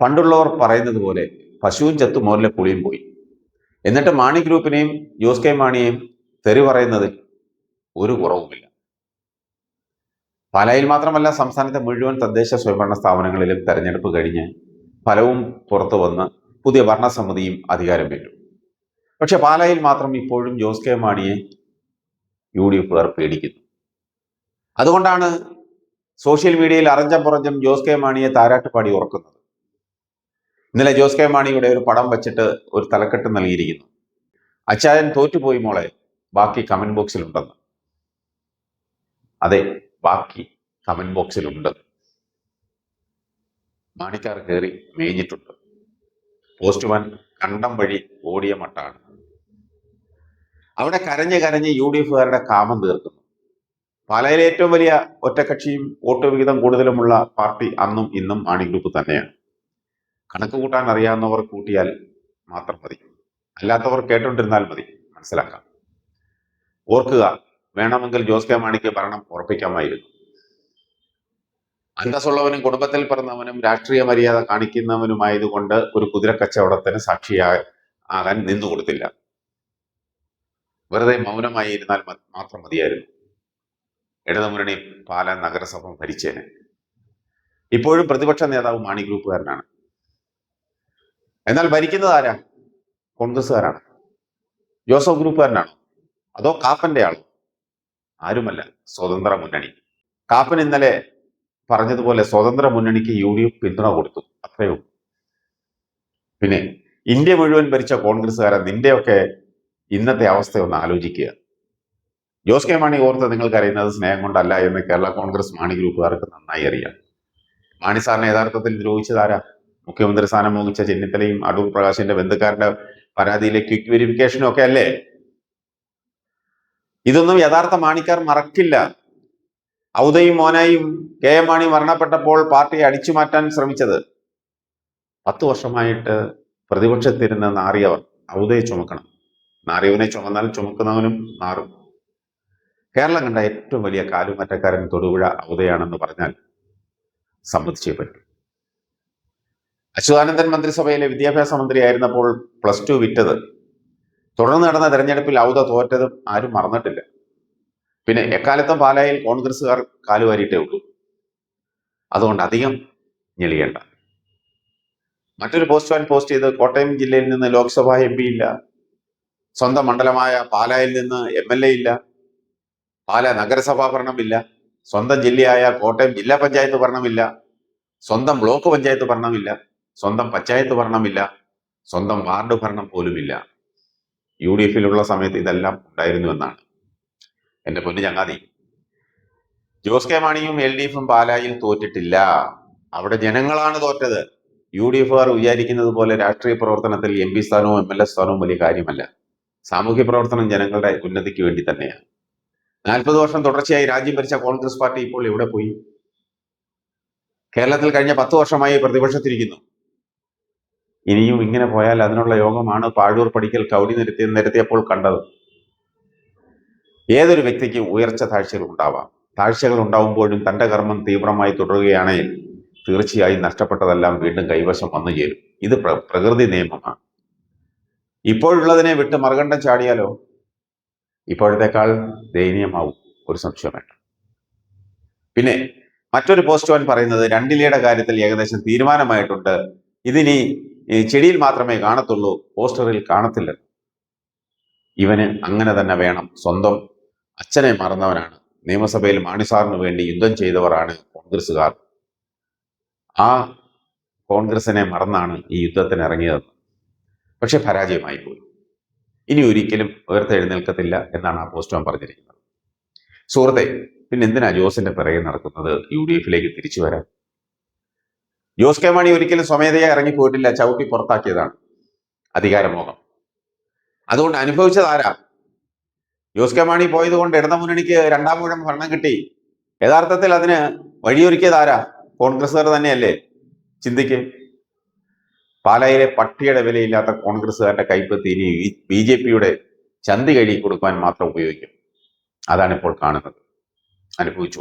പണ്ടുള്ളവർ പറയുന്നത് പോലെ പശുവും ചത്തു മോറിലെ പുളിയും പോയി. എന്നിട്ട് മാണി ഗ്രൂപ്പിനെയും ജോസ് കെ മാണിയെയും തെറി പറയുന്നതിൽ ഒരു കുറവുമില്ല. പാലായിൽ മാത്രമല്ല സംസ്ഥാനത്തെ മുഴുവൻ തദ്ദേശ സ്വയംഭരണ സ്ഥാപനങ്ങളിലും തെരഞ്ഞെടുപ്പ് കഴിഞ്ഞ് ഫലവും പുറത്തു വന്ന് പുതിയ ഭരണസമിതിയും അധികാരം അധികാരമേറ്റു പക്ഷെ പാലായിൽ മാത്രം ഇപ്പോഴും ജോസ് കെ മാണിയെ യു ഡി എഫുകാർ പേടിക്കുന്നു. അതുകൊണ്ടാണ് സോഷ്യൽ മീഡിയയിൽ അറഞ്ചം പുറഞ്ചം ജോസ് കെ മാണിയെ താരാട്ടുപാടി ഉറക്കുന്നത്. ഇന്നലെ ജോസ് കെ മാണിയുടെ ഒരു പടം വെച്ചിട്ട് ഒരു തലക്കെട്ട് നൽകിയിരിക്കുന്നു. അച്ചായൻ തോറ്റുപോയി മോളെ. ബാക്കി കമന്റ് ബോക്സിലുണ്ടെന്ന് അതെ ബാക്കി കമന്റ് ബോക്സിലുണ്ട് മാണിക്കാർ കയറി മേഞ്ഞിട്ടുണ്ട്. പോസ്റ്റ്മാൻ കണ്ടം വഴി ഓടിയ മട്ടാണ്. അവിടെ കരഞ്ഞ് കരഞ്ഞ് യു ഡി എഫുകാരുടെ കാമം തീർക്കുന്നു. പാലയിലെ ഏറ്റവും വലിയ ഒറ്റക്കക്ഷിയും വോട്ട് വിഹിതം കൂടുതലുമുള്ള പാർട്ടി അന്നും ഇന്നും മാണി ഗ്രൂപ്പ് തന്നെയാണ്. കണക്ക് കൂട്ടാൻ അറിയാവുന്നവർ കൂട്ടിയാൽ മാത്രം മതി. അല്ലാത്തവർ കേട്ടോണ്ടിരുന്നാൽ മതി. മനസ്സിലാക്കാം. ഓർക്കുക വേണമെങ്കിൽ ജോസ് കെ മാണിക്ക് ഭരണം ഉറപ്പിക്കാമായിരുന്നു. അന്തസ്സുള്ളവനും കുടുംബത്തിൽ പിറന്നവനും രാഷ്ട്രീയ മര്യാദ കാണിക്കുന്നവനുമായതുകൊണ്ട് ഒരു കുതിര കച്ചവടത്തിന് സാക്ഷിയാ ആകാൻ നിന്നു കൊടുത്തില്ല. വെറുതെ മൗനമായി ഇരുന്നാൽ മാത്രം മതിയായിരുന്നു. ഇടതുമുന്നണി പാല നഗരസഭ ഭരിച്ചേനെ. ഇപ്പോഴും പ്രതിപക്ഷ നേതാവ് മാണി ഗ്രൂപ്പുകാരനാണ്. എന്നാൽ ഭരിക്കുന്നത് ആരാ? കോൺഗ്രസ്സുകാരാണ്. ജോസഫ് ഗ്രൂപ്പുകാരനാണ്. അതോ കാപ്പന്റെ ആൾ ആരുമല്ല. സ്വതന്ത്ര മുന്നണി. കാപ്പൻ ഇന്നലെ പറഞ്ഞതുപോലെ സ്വതന്ത്ര മുന്നണിക്ക് യു ഡി എഫ് പിന്തുണ കൊടുത്തു. അത്രയോ പിന്നെ ഇന്ത്യ മുഴുവൻ ഭരിച്ച കോൺഗ്രസ്സുകാരൻ നിന്റെയൊക്കെ ഇന്നത്തെ അവസ്ഥ ഒന്ന് ആലോചിക്കുക. ജോസ് കെ മാണി ഓർത്ത് നിങ്ങൾക്ക് അറിയുന്നത് സ്നേഹം കൊണ്ടല്ല എന്ന് കേരള കോൺഗ്രസ് മാണി ഗ്രൂപ്പുകാർക്ക് നന്നായി അറിയാം. മാണി സാറിനെ യഥാർത്ഥത്തിൽ ദ്രോഹിച്ചതാരാ മുഖ്യമന്ത്രി സ്ഥാനം മോഹിച്ച ചെന്നിത്തലയും അടൂർ പ്രകാശിന്റെ ബന്ധുക്കാരുടെ പരാതിയിലെ ക്വിക്ക് വെരിഫിക്കേഷനും ഒക്കെ അല്ലേ? ഇതൊന്നും യഥാർത്ഥ മാണിക്കാർ മറക്കില്ല. ഔദയും മോനായും കെ എം മാണി മരണപ്പെട്ടപ്പോൾ പാർട്ടിയെ അടിച്ചു മാറ്റാൻ ശ്രമിച്ചത്. പത്തു വർഷമായിട്ട് പ്രതിപക്ഷത്തിരുന്ന് നാറിയവർ ഔദയെ ചുമക്കണം. നാറിയവനെ ചുമന്നാൽ ചുമക്കുന്നവനും നാറും. കേരളം കണ്ട ഏറ്റവും വലിയ കാലുമാറ്റക്കാരൻ തൊടുപുഴ ഔദയാണെന്ന് പറഞ്ഞാൽ സമ്മതിച്ചേ പറ്റൂ. അച്യുതാനന്ദൻ മന്ത്രിസഭയിലെ വിദ്യാഭ്യാസ മന്ത്രിയായിരുന്നപ്പോൾ പ്ലസ് ടു വിറ്റത്. തുടർന്ന് നടന്ന തെരഞ്ഞെടുപ്പിൽ ഔദ തോറ്റതും ആരും മറന്നിട്ടില്ല. പിന്നെ എക്കാലത്തും പാലായിൽ കോൺഗ്രസ്സുകാർ കാലുവാരിയിട്ടേ ഉള്ളൂ. അതുകൊണ്ട് അധികം ഞെളിയേണ്ട. മറ്റൊരു പോസ്റ്റ് വാൻ പോസ്റ്റ് ചെയ്ത് കോട്ടയം ജില്ലയിൽ നിന്ന് ലോക്സഭാ എം പി ഇല്ല. സ്വന്തം മണ്ഡലമായ പാലായിൽ നിന്ന് എം എൽ എ ഇല്ല. പാല നഗരസഭാ ഭരണമില്ല. സ്വന്തം ജില്ലയായ കോട്ടയം ജില്ലാ പഞ്ചായത്ത് ഭരണമില്ല. സ്വന്തം ബ്ലോക്ക് പഞ്ചായത്ത് ഭരണമില്ല. സ്വന്തം പഞ്ചായത്ത് ഭരണമില്ല സ്വന്തം വാർഡ് ഭരണം പോലുമില്ല. യു ഡി എഫിലുള്ള സമയത്ത് ഇതെല്ലാം ഉണ്ടായിരുന്നു എന്നാണ് എന്റെ പൊന്നു ചങ്ങാതി. ജോസ് കെ മാണിയും എൽ ഡി എഫും പാലായിൽ തോറ്റിട്ടില്ല. അവിടെ ജനങ്ങളാണ് തോറ്റത്. യു ഡി എഫുകാർ വിചാരിക്കുന്നത് പോലെ രാഷ്ട്രീയ പ്രവർത്തനത്തിൽ എം പി സ്ഥാനവും എം എൽ എ സ്ഥാനവും വലിയ കാര്യമല്ല. സാമൂഹ്യ പ്രവർത്തനം ജനങ്ങളുടെ ഉന്നതിക്ക് വേണ്ടി തന്നെയാണ്. നാൽപ്പത് വർഷം തുടർച്ചയായി രാജ്യം ഭരിച്ച കോൺഗ്രസ് പാർട്ടി ഇപ്പോൾ എവിടെ പോയി? കേരളത്തിൽ കഴിഞ്ഞ പത്ത് വർഷമായി പ്രതിപക്ഷത്തിരിക്കുന്നു ഇനിയും ഇങ്ങനെ പോയാൽ അതിനുള്ള യോഗമാണ് പാഴൂർ പഠിക്കൽ കൗടി നിരത്തി നിരത്തിയപ്പോൾ കണ്ടത്. ഏതൊരു വ്യക്തിക്കും ഉയർച്ച താഴ്ചകൾ ഉണ്ടാവാം. താഴ്ചകൾ ഉണ്ടാവുമ്പോഴും തന്റെ കർമ്മം തീവ്രമായി തുടരുകയാണെങ്കിൽ തീർച്ചയായും നഷ്ടപ്പെട്ടതെല്ലാം വീണ്ടും കൈവശം വന്നു ചേരും. ഇത് പ്ര- പ്രകൃതി നിയമമാണ്. ഇപ്പോഴുള്ളതിനെ വിട്ട് മറുകണ്ഠം ചാടിയാലോ? ഇപ്പോഴത്തേക്കാൾ ദയനീയമാവും. ഒരു സംശയം വേണ്ട. പിന്നെ മറ്റൊരു പോസ്റ്റ് വാൻ പറയുന്നത് രണ്ടിലയുടെ കാര്യത്തിൽ ഏകദേശം തീരുമാനമായിട്ടുണ്ട്. ഇതിനി ചെടിയിൽ മാത്രമേ കാണത്തുള്ളൂ പോസ്റ്ററിൽ കാണത്തില്ല. ഇവന് അങ്ങനെ തന്നെ വേണം. സ്വന്തം അച്ഛനെ മറന്നവനാണ്. നിയമസഭയിൽ മാണിസാറിന് വേണ്ടി യുദ്ധം ചെയ്തവരാണ് കോൺഗ്രസ്സുകാർ. ആ കോൺഗ്രസിനെ മറന്നാണ് ഈ യുദ്ധത്തിന് ഇറങ്ങിയത്. പക്ഷെ പരാജയമായി പോയി. ഇനി ഒരിക്കലും ഉയർത്തെഴുന്നേൽക്കത്തില്ല എന്നാണ് ആ പോസ്റ്റോൺ പറഞ്ഞിരിക്കുന്നത്. സുഹൃത്തെ പിന്നെ എന്തിനാ ജോസിന്റെ പിറകെ നടക്കുന്നത്? യു ഡി എഫിലേക്ക് തിരിച്ചു വരാൻ. ജോസ് കെ മാണി ഒരിക്കലും സ്വമേധയാ ഇറങ്ങിപ്പോയിട്ടില്ല ചവിട്ടി പുറത്താക്കിയതാണ് അധികാരമോഹം. അതുകൊണ്ട് അനുഭവിച്ചത് ആരാ? ജോസ് കെ മാണി പോയത് കൊണ്ട് ഇടത മുന്നണിക്ക് രണ്ടാം മുഴുവൻ ഭരണം കിട്ടി. യഥാർത്ഥത്തിൽ അതിന് വഴിയൊരുക്കിയത് ആരാ? കോൺഗ്രസ്സുകാർ തന്നെയല്ലേ? ചിന്തിക്ക്. പാലായിലെ പട്ടിയുടെ വിലയില്ലാത്ത കോൺഗ്രസ്സുകാരുടെ കൈപ്പത്തി ഇനി ബി ജെ പിയുടെ ചന്തി കഴുകി കൊടുക്കാൻ മാത്രം ഉപയോഗിക്കും. അതാണ് ഇപ്പോൾ കാണുന്നത്. അനുഭവിച്ചു